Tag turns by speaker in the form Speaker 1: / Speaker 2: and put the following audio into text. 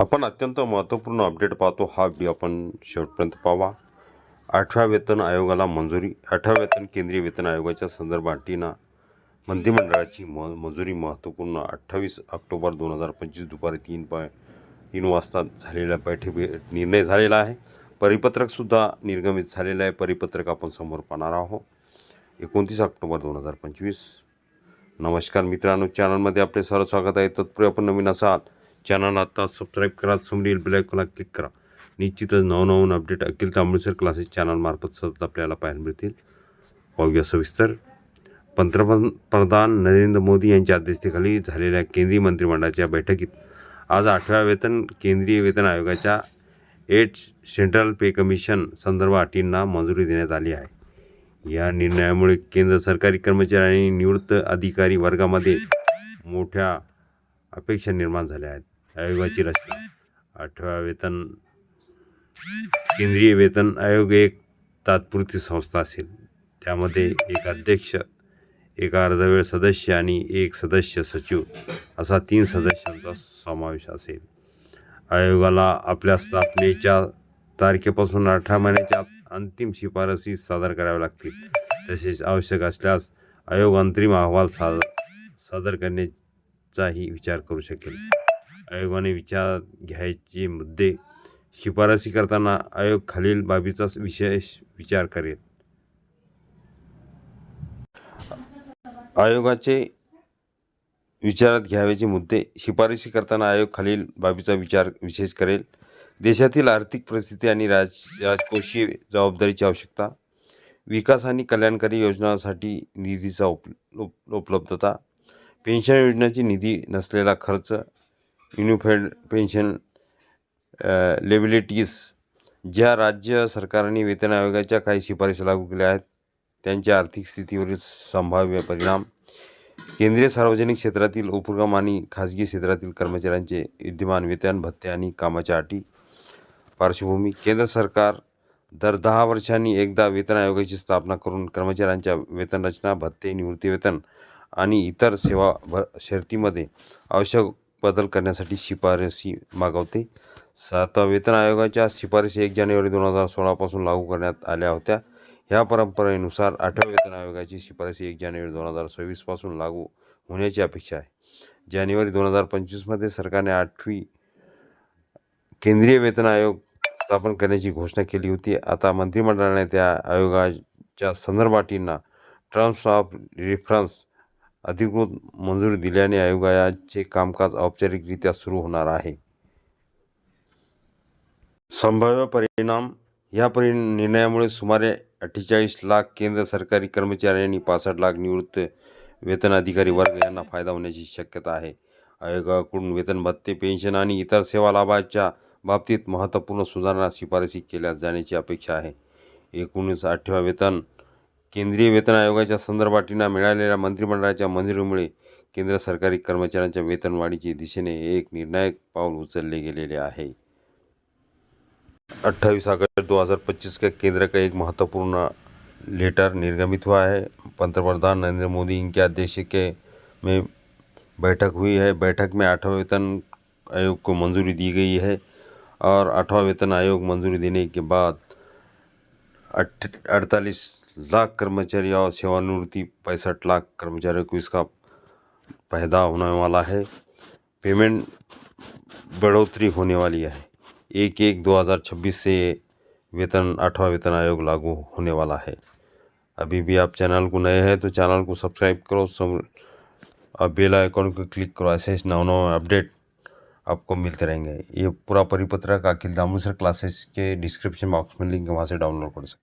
Speaker 1: आपण अत्यंत महत्त्वपूर्ण अपडेट पाहतो. हा व्हिडिओ आपण शेवटपर्यंत पाहावा. आठव्या वेतन आयोगाला मंजुरी आठव्या वेतन केंद्रीय वेतन आयोगाच्या संदर्भाटीना मंत्रिमंडळाची म मंजुरी महत्त्वपूर्ण. अठ्ठावीस ऑक्टोबर दोन हजार पंचवीस दुपारी तीन पॉय तीन वाजता झालेल्या बैठकी निर्णय झालेला आहे. परिपत्रकसुद्धा निर्गमित झालेलं आहे. परिपत्रक आपण समोर पाहणार आहोत. एकोणतीस ऑक्टोबर दोन हजार पंचवीस. नमस्कार मित्रांनो. चॅनलमध्ये आपले सर्व स्वागत आहे. तत्पूर्वी आपण नवीन असाल चॅनल आता सबस्क्राईब करा समोरील बेलायकॉनला क्लिक करा. निश्चितच नवनवीन अपडेट अखिल तांबुळसर क्लासेस चॅनलमार्फत सतत आपल्याला पाहायला मिळतील. पाहूया सविस्तर. पंतप्रधान नरेंद्र मोदी यांच्या अध्यक्षतेखाली झालेल्या केंद्रीय मंत्रिमंडळाच्या बैठकीत आज आठव्या वेतन केंद्रीय वेतन आयोगाच्या एट सेंट्रल पे कमिशन संदर्भ अटींना मंजुरी देण्यात आली आहे. या निर्णयामुळे केंद्र सरकारी कर्मचारी आणि निवृत्त अधिकारी वर्गामध्ये मोठ्या अपेक्षा निर्माण झाल्या आहेत. आयोगाची रचना. आठव्या वेतन केंद्रीय वेतन आयोग एक तात्पुरती संस्था असेल. त्यामध्ये एक अध्यक्ष एक अर्धवेळ सदस्य आणि एक सदस्य सचिव असा तीन सदस्यांचा समावेश असेल. आयोगाला आपल्या स्थापनेच्या तारखेपासून अठरा महिन्याच्या अंतिम शिफारसी सादर कराव्या लागतील. तसेच आवश्यक असल्यास आयोग अंतरिम अहवाल सादर सादर करण्याचाही विचार करू शकेल. आयोगाने विचार घ्यायचे मुद्दे शिफारसी करताना आयोग खालील बाबीचा विशेष विचार करेल. आयोगाचे विचारात घ्यावेचे मुद्दे शिफारसी करताना आयोग खालील बाबीचा विचार विशेष करेल. देशातील आर्थिक परिस्थिती आणि राज राजकोषीय जबाबदारीची आवश्यकता विकास आणि कल्याणकारी योजनांसाठी निधीचा उप उप उपलब्धता पेन्शन योजनेची निधी नसलेला खर्च युनिफाईड पेन्शन लेबिलिटीज ज्या राज्य सरकारने वेतन आयोगाच्या काही शिफारसी लागू केल्या आहेत त्यांच्या आर्थिक स्थितीवरील संभाव्य परिणाम केंद्रीय सार्वजनिक क्षेत्रातील उपक्रम आणि खाजगी क्षेत्रातील कर्मचाऱ्यांचे विद्यमान वेतन भत्ते आणि कामाच्या अटी पार्श्वभूमी केंद्र सरकार दर दहा वर्षांनी एकदा वेतन आयोगाची स्थापना करून कर्मचाऱ्यांच्या वेतन रचना भत्ते निवृत्तीवेतन आणि इतर सेवा भ शर्तीमध्ये आवश्यक बदल करण्यासाठी शिफारसी मागवते. सातवा वेतन आयोगाच्या शिफारसी एक जानेवारी दोन हजार सोळापासून लागू करण्यात आल्या होत्या. ह्या परंपरेनुसार आठव्या वेतन आयोगाची शिफारसी एक जानेवारी दोन हजार सव्वीसपासून लागू होण्याची अपेक्षा आहे. जानेवारी दोन हजार पंचवीसमध्ये सरकारने आठवी केंद्रीय वेतन आयोग स्थापन करण्याची घोषणा केली होती. आता मंत्रिमंडळाने त्या आयोगाच्या संदर्भाटींना टर्म्स ऑफ रेफरन्स अधिकृत मंजुरी दिल्याने आयोगाचे कामकाज औपचारिकरित्या सुरू होणार आहे. संभाव्य परिणाम या परि निर्णयामुळे सुमारे अठ्ठेचाळीस लाख केंद्र सरकारी कर्मचारी आणि पासष्ट लाख निवृत्त वेतन अधिकारी वर्ग यांना फायदा होण्याची शक्यता आहे. आयोगाकडून वेतन भत्ते पेन्शन आणि इतर सेवा लाभाच्या बाबतीत महत्त्वपूर्ण सुधारणा शिफारसी केल्या जाण्याची अपेक्षा आहे. एकोणीस आठव्या वेतन केंद्रीय वेतन आयोगाच्या संदर्भाटींना मिळालेल्या मंत्रिमंडळाच्या मंजुरीमुळे केंद्र सरकारी कर्मचाऱ्यांच्या वेतनवाढीची दिशेने एक निर्णायक पाऊल उचलले गेलेले आहे. अट्ठाईस अगस्त दो हज़ार पच्चीस का केंद्र का एक महत्त्वपूर्ण लेटर निर्गमित हुआ है. पंतप्रधान नरेंद्र मोदी इनके अध्यक्ष के में बैठक हुई है. बैठक में आठवां वेतन आयोग को मंजूरी दी गई है और आठवां वेतन आयोग मंजूरी देने के बाद अठ अड़तालीस लाख कर्मचारी और सेवानिवृत्ति पैंसठ लाख कर्मचारियों को इसका फ़ायदा होने वाला है। पेमेंट बढ़ोतरी होने वाली है। एक एक दो हज़ार छब्बीस से वेतन, आठवां वेतन आयोग लागू होने वाला है। अभी भी आप चैनल को नए हैं तो चैनल को सब्सक्राइब करो सम और बेल आइकॉन को क्लिक करो, ऐसे नव नव अपडेट आपको मिलते रहेंगे। ये पूरा परिपत्र का अखिल दामोसर क्लासेस के डिस्क्रिप्शन बॉक्स में, लिंक वहाँ से डाउनलोड कर सकते